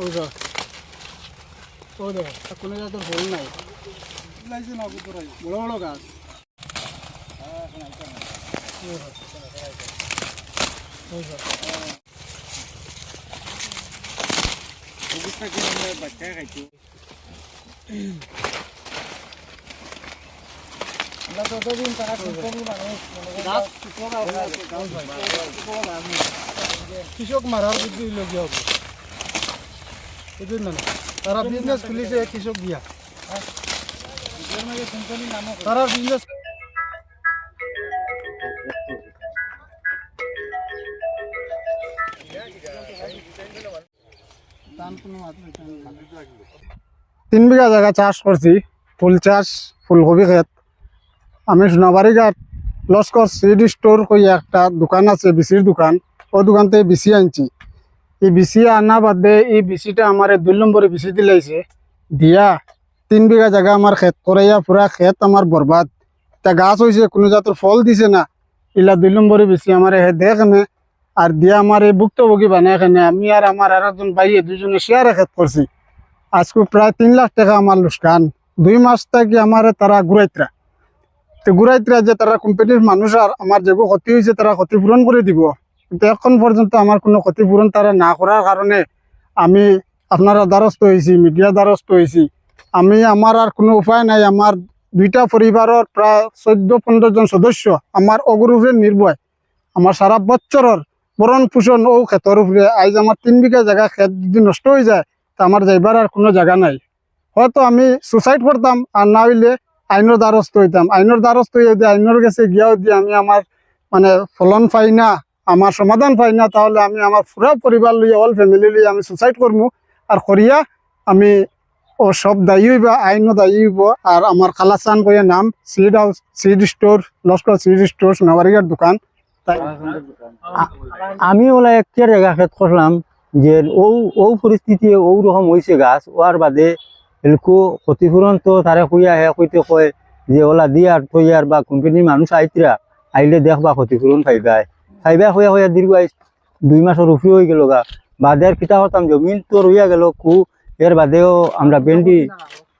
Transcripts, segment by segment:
ওই যা ওই দেখো কোনো জাতের ফুল নাই। বড় বড় গাছ। ওই যা। ওই যা। তারা কোম্পানি মানুষ গাছ কৃষক মারার বুদ্ধি লগিয়া বুঝলেন? না তারা বিজনেস খুলিছে কৃষক দিয়া। তারা বিজনেস তিন বিঘা জায়গা চাষ করছি, ফুল চাষ, ফুলকপি ক্ষেত। আমি সোনাবাড়ি ঘাট লস্কর সিড স্টোর কই একটা দোকান আছে, বিসির দোকান। ও দোকান থেকে বিসি আনছি। এই বিসি আনা বাদে এই বিসিটা আমার দুই নম্বরে বিসি দিলাইছে। দিয়া তিন বিঘা জায়গা আমার ক্ষেত করাইয়া পুরা ক্ষেত আমার বরবাদ। তা গাছ হয়েছে কোনো জাতের ফল দিছে না। ইলা দুই নম্বরে বেশি আমার হে দেখনে আর দিয়া আমার এই ভুক্তভোগী বানায় এখানে। আমি আর আমার আর একজন ভাইয়ে দুজনে শেয়ারে ক্ষেত করছি। আজকে প্রায় তিন লাখ টাকা আমার লোকসান দুই মাস থেকে আমার তারা ঘুরাইতরা। তো ঘুরাইতরা যে তারা কোম্পানির মানুষ আর আমার যেগুলো ক্ষতি হয়েছে তারা ক্ষতিপূরণ করে দিব। কিন্তু এখন পর্যন্ত আমার কোনো ক্ষতিপূরণ তারা না করার কারণে আমি আপনারা দ্বারস্থ হয়েছি মিডিয়া দ্বারস্থ হয়েছি আমি আমার আর কোনো উপায় নাই, আমার দুইটা পরিবারের প্রায় চোদ্দ পনেরো জন সদস্য আমার অগ্রুপে নির্ভয়। আমার সারা বছরের বরণ পোষণ ও ক্ষেতের উপরে আজ আমার তিন বিঘা জায়গা ক্ষেত যদি নষ্ট হয়ে যায়, তা আমার যাইবার আর কোনো জায়গা নাই। হয়তো আমি সুসাইড করতাম আর না হইলে আইনের দ্বারস্থ হইতাম আইনের দ্বারস্থ যদি আইনের কাছে গিয়াও দিয়ে আমি আমার মানে ফলন পাই না আমার সমাধান পাই না, তাহলে আমি আমার পুরা পরিবার লইয়া অল ফ্যামিলি লইয়া আমি সুসাইড করব আর করিয়া আমি ও সব দায়ী হইব আইনও দায়ী হইব। আর আমার খালাসান কইয়া নাম seed house seed store Laskar seed store সোনাবাড়িয়ার দোকান। আমি ওলা একটা জায়গা খেত করলাম যে ও ও পরিস্থিতি ও রকম হয়েছে গাছ। ওয়ার বাদে এলকো ক্ষতিপূরণ তো তারে কইয়া হে কইতে কয় যে ওলা দিয়ার তৈয়ার বা কোম্পানির মানুষ আইতরা আইলে দেখবা ক্ষতিপূরণ পাইবাই পাইবা হইয়া হইয়া দীর্ঘ দুই মাসের উপরে হয়ে গেল গা। বাদে আর কিতা করতাম জমিন তো রইয়া গেল কু। এর বাদেও আমরা ভেন্ডি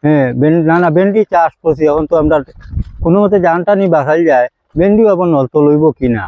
হ্যাঁ না না ভেন্ডি চাষ করছি এখন তো আমরা কোনো মতে জানটা নি বাঁচাই যায়। ভেন্ডিও এখন নলতো লইব কিনা।